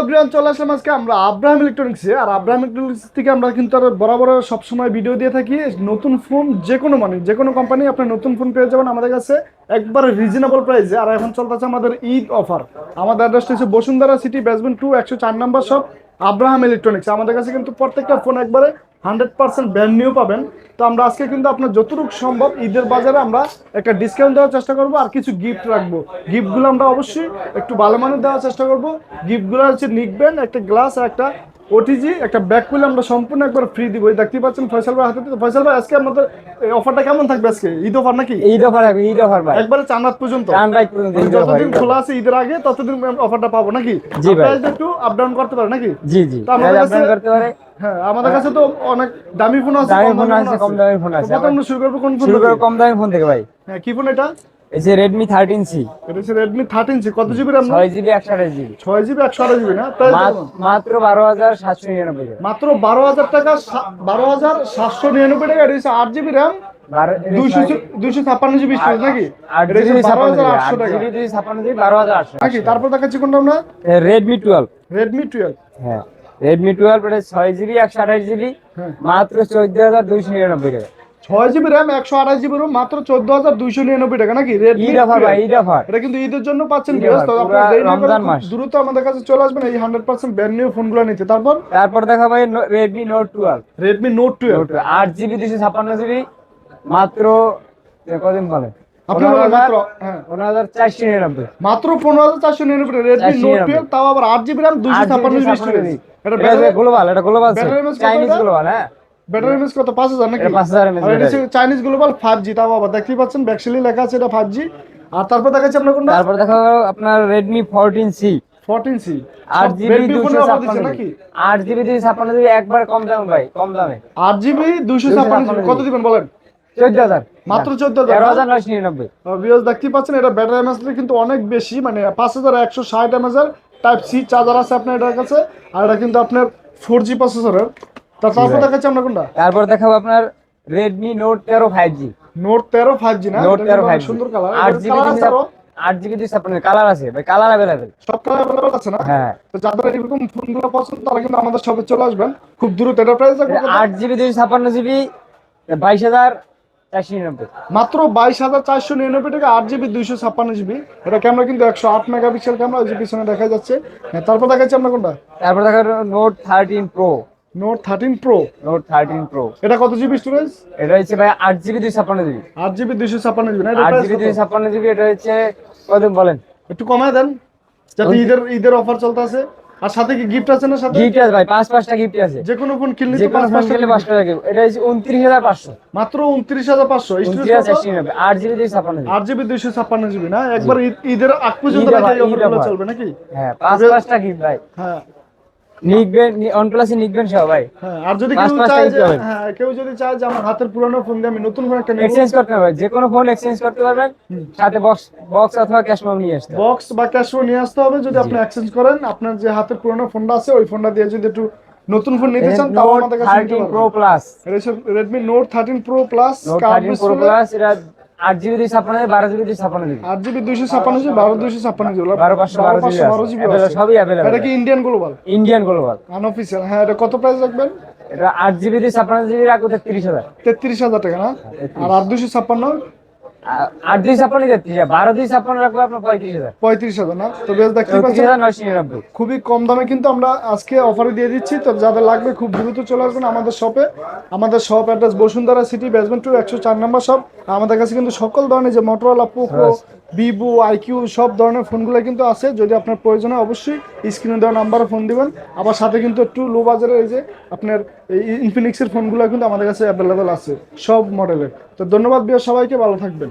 Everyone চলে আসলাম আজকে আমরা আব্রাহাম ইলেকট্রনিক্সে আর আব্রাহাম ইলেকট্রনিক্স থেকে আমরা কিন্তু আর বরাবর সবসময় ভিডিও দিয়ে থাকি। নতুন ফোন যে কোনো মানে যে কোনো কোম্পানি আপনার নতুন ফোন পেয়ে যাবেন আমাদের কাছে। একবার রিজনেবল প্রাইসে আর এখন চলতেছে আমাদের ঈদ অফার আমাদের অ্যাড্রেসটা হচ্ছে বসুন্ধরা সিটি বেসমেন্ট টু একশো চার নাম্বার সব আব্রাহাম ইলেকট্রনিক্স আমাদের কাছে কিন্তু প্রত্যেকটা ফোন একবারে হান্ড্রেড পার্সেন্ট ব্র্যান্ড নিউ পাবেন। তো আমরা আজকে কিন্তু আপনার যতটুকু সম্ভব ঈদের বাজারে আমরা একটা ডিসকাউন্ট দেওয়ার চেষ্টা করব আর কিছু গিফট রাখব। গিফটগুলো আমরা অবশ্যই একটু ভালো মানের দেওয়ার চেষ্টা করব। গিফটগুলো হচ্ছে লিখবেন, একটা গ্লাস আর একটা ওটিজি একটা ব্যাগ খুলে আমরা সম্পূর্ণ একবার ফ্রি দিব। দেখতে পাচ্ছেন ফয়সাল ভাই হাতে তো ফয়সাল ভাই, আজকে আমাদের অফারটা কেমন থাকবে আজকে? ঈদ অফার নাকি? ঈদ অফার ঈদ অফার ভাই। একবারে চান্দাত পর্যন্ত? চার রাত পর্যন্ত মানে যতদিন খোলা আছে ঈদের আগে ততদিন অফারটা পাবো নাকি? জি ভাই। একটু আপ ডাউন করতে পারে নাকি? জি জি। তো আমাদের কাছে- করতে পারে। হ্যাঁ আমাদের কাছে তো অনেক দামি ফোন আছে দামি ফোন আছে কম দামি ফোন আছে। প্রথম শুরু করব কোন ফোন শুরু করব কম দামি ফোন থেকে ভাই। হ্যাঁ কি ফোন এটা? এই যে রেডমি থার্টিন সি এটা হচ্ছে রেডমি থার্টিন সি কত জিবি র্যাম ছয় জিবি একশো আঠাশ জিবি ছয় জিবি একশো আঠাশ জিবি না? কেমন? মাত্র বারো হাজার সাতশো নিরানব্বই টাকা। মাত্র বারো হাজার টাকা সা- বারো হাজার সাতশো নিরানব্বই টাকা। এটা হচ্ছে আট জিবি দুইশো ছাপ্পান্ন জিবি স্টোরেজ নাকি? এটা হচ্ছে বারো ছাপ্পান্ন হাজার জিবি আটশো আট টাকা। জিবি দুই ছাপ্পান্ন জিবি বারো হাজার আটশো। নাকি? তারপর দেখাচ্ছি কোনটা আমরা রেডমি টুয়েলভ রেডমি টুয়েলভ হ্যাঁ। রেডমি টুয়েলভ এটা ছয় জিবি একশো আঠাশ জিবি হ্যাঁ। মাত্র চোদ্দ হাজার দুইশো নিরানব্বই টাকা। ছয় জিবি র্যাম একশো আঠাশ জিবি রোম মাত্র চোদ্দ হাজার দুইশো নিরানব্বই টাকা। নাকি রেডমি ঈদ অফার ভাই ঈদ অফার এটা কিন্তু ঈদের জন্য পাচ্ছেন রমজান মাস। দ্রুত আমাদের কাছে চলে আসবেন এই হান্ড্রেড পার্সেন্ট ব্র্যান্ড নিউ ফোনগুলো নিতে। তারপর? তারপর দেখা ভাই Redmi Note twelve Redmi Note twelve আট জিবি দুশো ছাপ্পান্ন জিবি মাত্র কদিন বলে? মাত্র হ্যাঁ। পনেরো হাজার চারশো নিরানব্বই। মাত্র পনেরো চারশো নিরানব্বই রেডমি নোট টুয়েলভ তাও আবার আট জিবি র্যাম আট ছাপ্পান্ন জিবি। এটা এটা গ্লোবাল এটা গ্লোবাল battery MS কত চাইনিজ গ্লোবাল হ্যাঁ। ব্যাটারি এমএস কত পাঁচ হাজার নাকি? এটা 5000 mAh আর এটা চাইনিজ গ্লোবাল তাও আবার দেখতেই পাচ্ছেন ব্যাকসেলি লেখা আছে এটা ফাইভ জি আর তারপর দেখাচ্ছি আপনার কোনটা? তারপর দেখা আপনার Redmi fourteen C fourteen C আট জিবি দুশো ছাপ্পান্ন নাকি? জিবি আট জিবি দুশো ছাপ্পান্ন জিবি একবার কম দামে ভাই কম দামে। আট জিবি দুইশো ছাপ্পান্ন জিবি 256 কত দিবেন বলেন? মাত্র ভিউয়ার্স দেখতেই পাচ্ছেন এটা ব্যাটারি এমএস কিন্তু অনেক বেশি মানে পাঁচ হাজার একশো ষাট এমএসের টাইপ সি চার্জার আছে আপনার এটার কাছে। আর এটা কিন্তু আপনার ফোর জি প্রসেসরের তার তারপর দেখাচ্ছি আমরা কোনটা? তারপর দেখাবো আপনার রেডমি নোট তেরো ফাইভ জি নোট তেরো ফাইভ জি না? নোট এটা তেরো ফাইভ সুন্দর কালার আট জিবি কালার আট জিবি দুই ছাপ্পান্ন কালার আছে। ভাই কালার অ্যাভেলেবেল সব কালার অ্যাভেলেবল আছে না? হ্যাঁ। তো যাদের এরকম ফোনগুলো পছন্দ তারা কিন্তু আমাদের শপে চলে আসবেন। খুব দ্রুত এটা প্রাইস আট জিবি দুই ছাপ্পান্ন জিবি বাইশ হাজার চারশো নিরানব্বই। মাত্র বাইশ হাজার চারশো নিরানব্বই টাকা আট জিবি দুইশো ছাপ্পান্ন জিবি এটা ক্যামেরা কিন্তু একশো আট মেগাপিক্সেল ক্যামেরা ওই যে পিছনে দেখা যাচ্ছে। হ্যাঁ তারপর দেখাচ্ছি আমরা কোনটা? তারপর দেখা Note thirteen Pro Note thirteen Pro Note thirteen Pro এটা কত জিবি স্টোরেজ এটা হচ্ছে ভাই আট জিবি দুই ছাপ্পান্ন জিবি আট জিবি দুইশো ছাপ্পান্ন জিবি না? এটা আট জিবি জিবি এটা হচ্ছে কত বলেন? একটু কমায় দেন যাতে ঈদের ঈদের অফার চলতেছে। আর সাথে কি গিফট আছে না সাথে? গিফট আছে ভাই পাঁচ পাঁচটা গিফট আছে। যে কোনো ফোন কিনলে যে কোনো পাঁচ ফোন পাঁচটা কিনলে পাঁচটা লাগে এটা হচ্ছে উনত্রিশ হাজার পাঁচশো। মাত্র উনত্রিশ হাজার পাঁচশো। উনত্রিশ হাজার চারশো নিরানব্বই। আট জিবি দুই ছাপ্পান্ন জিবি আট জিবি দুইশো ছাপ্পান্ন জিবি না? একবার ঈদের আগ পর্যন্ত। চলবে নাকি? হ্যাঁ পাঁচ পাঁচটা গিফট ভাই। হ্যাঁ। নিকবেন সহ ভাই। হ্যাঁ আর যদি কেউ চায় যে হ্যাঁ কেউ যদি চায় যে আমার হাতের পুরানো ফোন দিয়ে আমি নতুন ফোন একটা এক্সচেঞ্জ করতে হবে যে কোনো ফোন এক্সচেঞ্জ করতে পারবেন। সাথে বক্স বক্স অথবা ক্যাশ মেমো নিয়ে আসতে বক্স বা ক্যাশ নিয়ে আসতে হবে যদি আপনি এক্সচেঞ্জ করেন আপনার যে হাতের পুরানো ফোনটা আছে ওই ফোনটা দিয়ে যদি একটু নতুন ফোন নিতে চান তাও আমাদের কাছে প্রো প্লাস এটা হচ্ছে Redmi Note thirteen Pro Plus Note thirteen Plus এটা আট জিবি দুই ছাপ্পান্ন বারো জিবি দুই ছাপ্পান্ন জিবি। আট জিবি দুইশো ছাপ্পান্ন জিবি বারো দুইশো ছাপ্পান্ন জিবি বারো পাঁচশো বারো জিবি বারো জিবি সবই অ্যাভেলেবল এটা কি Indian global Indian global unofficial হ্যাঁ এটা কত প্রাইস রাখবেন? এটা আট জিবি দুই ছাপ্পান্ন জিবি রাখব তেত্রিশ হাজার। তেত্রিশ হাজার টাকা না? আর আট দুইশো ছাপ্পান্ন? আট দুই ছাপ্পান্ন তেত্রিশ বারো দুই ছাপ্পান্ন রাখব আপনার পঁয়ত্রিশ হাজার। পঁয়ত্রিশ হাজার না? তো বেশ দেখতে পাচ্ছেন খুবই কম দামে কিন্তু আমরা আজকে অফারে দিয়ে দিচ্ছি। তো যাদের লাগবে খুব দ্রুত চলে আসবেন আমাদের শপে আমাদের shop address Bashundhara City basement two একশো চার নম্বর শপ আমাদের কাছে কিন্তু সকল ধরনের যে মোটরওয়ালা পোকো ভিভো, আইকিউ সব ধরনের ফোনগুলো কিন্তু আছে। যদি আপনার প্রয়োজন হয় অবশ্যই স্ক্রিনে দেওয়া নাম্বারে ফোন দিবেন। আবার সাথে কিন্তু একটু লো বাজারের এই যে আপনার ইনফিনিক্সের ফোনগুলো কিন্তু আমাদের কাছে অ্যাভেলেবেল আছে সব মডেলের তো ধন্যবাদ বিয়ার সবাইকে ভালো থাকবেন।